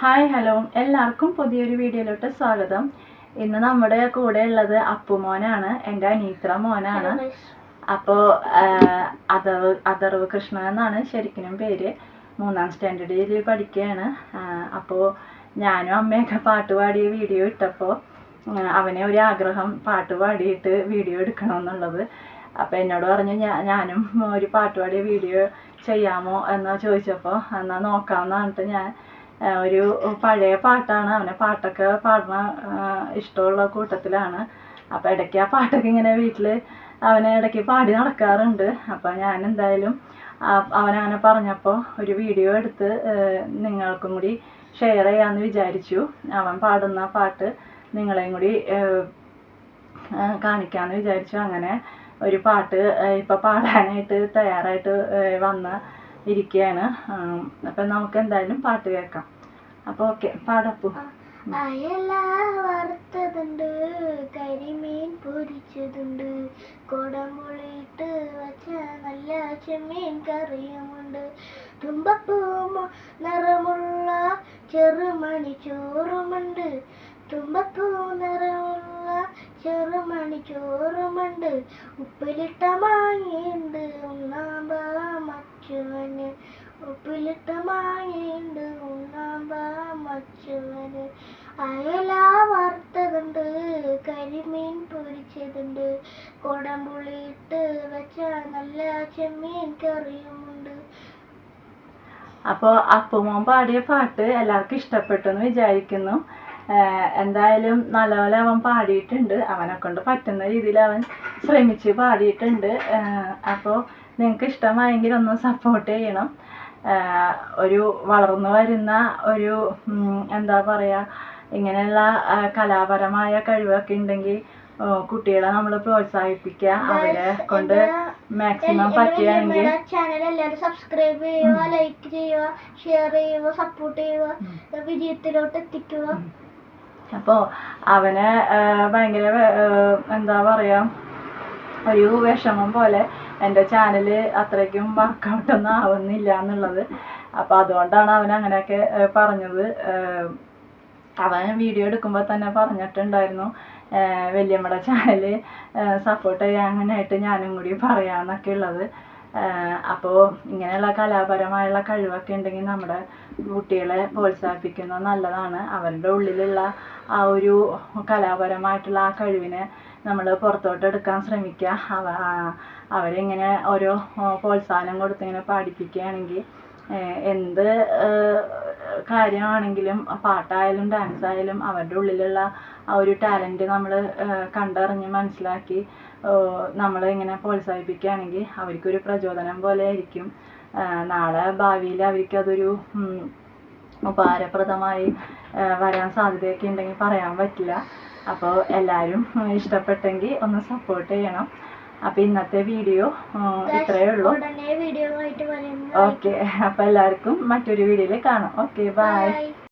Hi hello എല്ലാവർക്കും പുതിയൊരു വീഡിയോയിലോട്ട് സ്വാഗതം. ഇന്ന് നമ്മുടെ കൂടെ ഉള്ളത് അപ്പുമോനാണ്. എന്റെ അനീത്ര മോനാണ്. അപ്പോൾ അതർവ് അതർവ് കൃഷ്ണൻ എന്നാണ് ശരിക്കും പേര്. മൂന്നാം സ്റ്റാൻഡേർഡിൽ പഠിക്കുകയാണ്. അപ്പോൾ ഞാനും അമ്മയൊക്കെ പാട്ട് പാടിയ വീഡിയോ ഇട്ടപ്പോൾ അവനെ ഒരു ആഗ്രഹം പാട്ട് പാടിയിട്ട് വീഡിയോ എടുക്കണമെന്നുള്ളത് അപ്പോൾ എന്നോട് പറഞ്ഞു ഞാനും ഒരു പാട്ട് പാടിയ വീഡിയോ ചെയ്യാമോ? എന്ന് ചോദിച്ചപ്പോൾ എന്നാൽ നോക്കാമെന്ന് പറഞ്ഞിട്ട് ഞാൻ ഒരു പഴയ പാട്ടാണ്. അവനെ പാട്ടൊക്കെ പാടണ ഇഷ്ടമുള്ള കൂട്ടത്തിലാണ്. അപ്പോൾ ഇടയ്ക്ക് ആ പാട്ടൊക്കെ ഇങ്ങനെ വീട്ടിൽ അവനെ ഇടയ്ക്ക് പാടി നടക്കാറുണ്ട്. അപ്പോൾ ഞാൻ എന്തായാലും അവനങ്ങനെ പറഞ്ഞപ്പോൾ ഒരു വീഡിയോ എടുത്ത് നിങ്ങൾക്കും കൂടി ഷെയർ ചെയ്യാമെന്ന് വിചാരിച്ചു. അവൻ പാടുന്ന പാട്ട് നിങ്ങളെയും കൂടി കാണിക്കാമെന്ന് വിചാരിച്ചു. അങ്ങനെ ഒരു പാട്ട് ഇപ്പോൾ പാടാനായിട്ട് തയ്യാറായിട്ട് വന്ന് ഇരിക്കുകയാണ് അപ്പം നമുക്ക് എന്തായാലും പാട്ട് കേൾക്കാം. അപ്പോൾ ഓക്കെ പാടപ്പു. അയല വറുത്തതുണ്ട് കരിമീൻ പൊരിച്ചതുണ്ട് കുടമുളിയിട്ട് വച്ച നല്ല ചെമ്മീൻ കറിയുമുണ്ട്. തുമ്പപ്പൂ നിറമുള്ള ചെറുമണി ചോറുമുണ്ട്. തുമ്പപ്പൂ നിറമുള്ള ചെറുമണി ചോറുമുണ്ട്. ഉപ്പിലിട്ട മാങ്ങയുണ്ട് ഉണ്ണാമ്പ മച്ചുവന് അയല വറുത്തതുണ്ട് കരിമീൻ പൊരിച്ചതുണ്ട്. കുടംപുളിയിട്ട് വെച്ച നല്ല ചെമ്മീൻ കറിയുമുണ്ട്. അപ്പോൾ അപ്പുമോൻ പാടിയ പാട്ട് എല്ലാവർക്കും ഇഷ്ടപ്പെട്ടു എന്ന് വിചാരിക്കുന്നു എന്തായാലും നല്ലപോലെ അവൻ പാടിയിട്ടുണ്ട്. അവനെ കൊണ്ട് പറ്റുന്ന രീതിയിൽ അവൻ ശ്രമിച്ച് പാടിയിട്ടുണ്ട്. അപ്പോൾ നിങ്ങൾക്ക് ഇഷ്ടമായെങ്കിൽ ഒന്ന് സപ്പോർട്ട് ചെയ്യണം. ഒരു വളർന്നു വരുന്ന ഒരു എന്താ പറയുക ഇങ്ങനെയുള്ള കലാപരമായ കഴിവൊക്കെ ഉണ്ടെങ്കിൽ കുട്ടികളെ നമ്മൾ പ്രോത്സാഹിപ്പിക്കുക അവരെ കൊണ്ട് മാക്സിമം പറ്റുകയാണെങ്കിൽ ചാനൽ എല്ലാവരും സബ്സ്ക്രൈബ് ചെയ്യുക ലൈക്ക് ചെയ്യുക ഷെയർ ചെയ്യുക സപ്പോർട്ട് ചെയ്യുക വിജയത്തിലോട്ട് എത്തിക്കുക. അപ്പോൾ അവനെ ഭയങ്കര എന്താ പറയാ ഒരു വിഷമം പോലെ എന്റെ ചാനൽ അത്രയ്ക്കും വർക്കൗട്ടൊന്നും ആവുന്നില്ല എന്നുള്ളത്. അപ്പോൾ അതുകൊണ്ടാണ് അവൻ അങ്ങനെയൊക്കെ പറഞ്ഞത്. അവൻ വീഡിയോ എടുക്കുമ്പോൾ തന്നെ പറഞ്ഞിട്ടുണ്ടായിരുന്നു. വലിയമ്മയുടെ ചാനൽ സപ്പോർട്ട് ചെയ്യാനായിട്ട് ഞാനും കൂടി പറയാമെന്നൊക്കെ ഉള്ളത്. അപ്പോൾ ഇങ്ങനെയുള്ള കലാപരമായുള്ള കഴിവൊക്കെ ഉണ്ടെങ്കിൽ നമ്മുടെ കുട്ടികളെ പ്രോത്സാഹിപ്പിക്കുന്നത് നല്ലതാണ്. അവരുടെ ഉള്ളിലുള്ള ആ ഒരു കലാപരമായിട്ടുള്ള ആ കഴിവിനെ നമ്മൾ പുറത്തോട്ട് എടുക്കാൻ ശ്രമിക്കുക. അവ അവരിങ്ങനെ ഓരോ പ്രോത്സാഹനം കൊടുത്തിങ്ങനെ പാടിപ്പിക്കുകയാണെങ്കിൽ ഏഹ് എന്ത് കാര്യമാണെങ്കിലും പാട്ടായാലും ഡാൻസ് ആയാലും അവരുടെ ഉള്ളിലുള്ള ആ ഒരു ടാലന്റ് നമ്മൾ കണ്ടറിഞ്ഞ് മനസ്സിലാക്കി നമ്മൾ ഇങ്ങനെ പ്രോത്സാഹിപ്പിക്കുകയാണെങ്കിൽ അവർക്കൊരു പ്രചോദനം പോലെ ആയിരിക്കും. നാളെ ഭാവിയിൽ അവർക്ക് അതൊരു ഉം, ഉപകാരപ്രദമായി വരാൻ സാധ്യതയൊക്കെ ഉണ്ടെങ്കിൽ പറയാൻ പറ്റില്ല. അപ്പോൾ എല്ലാവരും ഇഷ്ടപ്പെട്ടെങ്കിൽ ഒന്ന് സപ്പോർട്ട് ചെയ്യണം. അപ്പോൾ ഇന്നത്തെ വീഡിയോ ഇത്രയേ ഉള്ളൂ. ഓക്കെ അപ്പോൾ എല്ലാവർക്കും മറ്റൊരു വീഡിയോയിൽ കാണാം. Okay bye